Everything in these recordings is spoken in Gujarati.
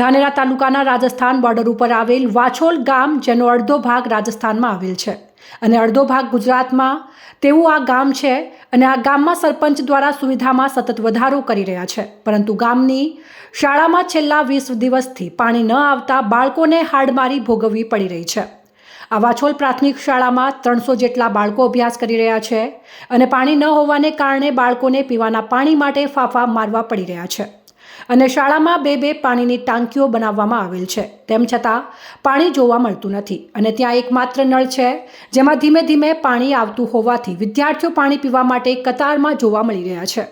ધાનેરા તાલુકાના રાજસ્થાન બોર્ડર ઉપર આવેલ વાછોલ ગામ, જેનો અડધો ભાગ રાજસ્થાનમાં આવેલ છે. અને અડધો ભાગ ગુજરાતમાં તેવું આ ગામ છે અને આ ગામમાં સરપંચ દ્વારા સુવિધામાં સતત વધારો કરી રહ્યા છે. પરંતુ ગામની શાળામાં છેલ્લા વીસ દિવસથી પાણી ન આવતા બાળકોને હાડમારી ભોગવવી પડી રહી છે. આ વાછોલ પ્રાથમિક શાળામાં ત્રણસો જેટલા બાળકો અભ્યાસ કરી રહ્યા છે અને પાણી ન હોવાને કારણે બાળકોને પીવાના પાણી માટે ફાફા મારવા પડી રહ્યા છે. અને શાળામાં બે બે પાણીની ટાંકીઓ બનાવવામાં આવેલ છે. તેમ છતાં, પાણી જોવા મળતું નથી અને ત્યાં એકમાત્ર નળ છે, જેમાં ધીમે ધીમે પાણી આવતું હોવાથી વિદ્યાર્થીઓ પાણી પીવા માટે કતારમાં જોવા મળી રહ્યા છે.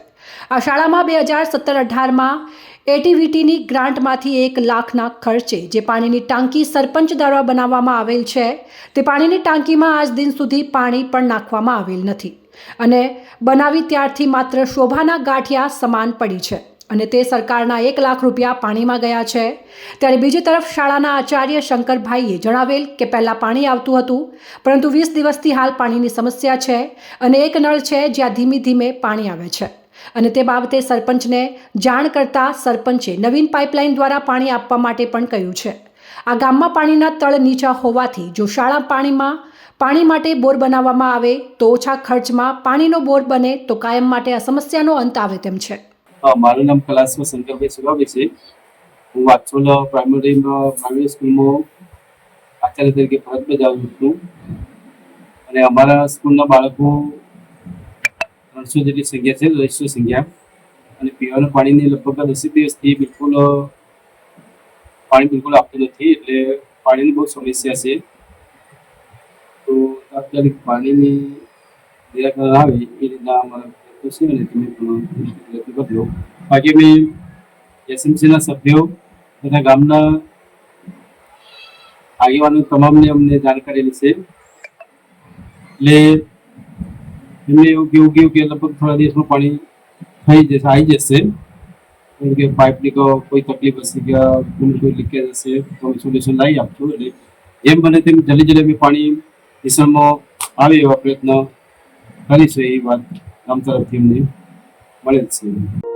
આ શાળામાં બે હજાર સત્તર અઢારમાં એટીવીટીની ગ્રાન્ટમાંથી એક લાખના ખર્ચે જે પાણીની ટાંકી સરપંચ દ્વારા બનાવવામાં આવેલ છે, તે પાણીની ટાંકીમાં આજ દિન સુધી પાણી પણ નાખવામાં આવેલ નથી અને બનાવી ત્યારથી માત્ર શોભાના ગાંઠિયા સમાન પડી છે. અને તે સરકારના એક લાખ રૂપિયા પાણીમાં ગયા છે. ત્યારે બીજી તરફ શાળાના આચાર્ય શંકરભાઈએ જણાવેલ કે પહેલાં પાણી આવતું હતું, પરંતુ વીસ દિવસથી હાલ પાણીની સમસ્યા છે અને એક નળ છે જ્યાં ધીમે ધીમે પાણી આવે છે. અને તે બાબતે સરપંચને જાણ કરતા સરપંચે નવીન પાઇપલાઇન દ્વારા પાણી આપવા માટે પણ કહ્યું છે. આ ગામમાં પાણીના તળ નીચા હોવાથી જો શાળા પાણીમાં પાણી માટે બોર બનાવવામાં આવે તો ઓછા ખર્ચમાં પાણીનો બોર બને તો કાયમ માટે આ સમસ્યાનો અંત આવે તેમ છે. મારું નામ કલાસમાં શંકરભાઈ સુરાભાઈ છે. હું વાછોલ પ્રાઇમરીમાં પ્રાઇમરી સ્કૂલમાં આચાર્ય તરીકે ફરજ બજાવું છું. અને અમારા સ્કૂલના બાળકો ત્રણસો જેટલી સંખ્યા છે રજિસ્ટર સંખ્યા. અને પીવાનું પાણીની લગભગ દસેક દિવસથી બિલકુલ, પાણી બિલકુલ આપતું નથી, એટલે પાણીની બહુ સમસ્યા છે. તો તાત્કાલિક પાણીની નિરાકરણ આવે એ રીતના અમારા પ્રયત્નો છે અને તમે પ્રયત્ન બાકી અમે એસએમસીના સભ્યો તથા ગામના આગેવાનો તમામને અમને જાણ કરેલી છે. એટલે એમને એવું કેવું કેવું કે લગભગ થોડા દિવસમાં પાણી થઈ જશે, આવી જશે. કેમ કે પાઇપની કોઈ તકલીફ હશે કે કોઈ લીકેજ હશે, તો સોલ્યુશન લાવી આપશું. એટલે જેમ બને તેમ જલ્દી જલ્દી પાણી મિશનમાં આવે એવા પ્રયત્ન કરીશું, એ વાત ગામ તરફથી અમને મળે જ છે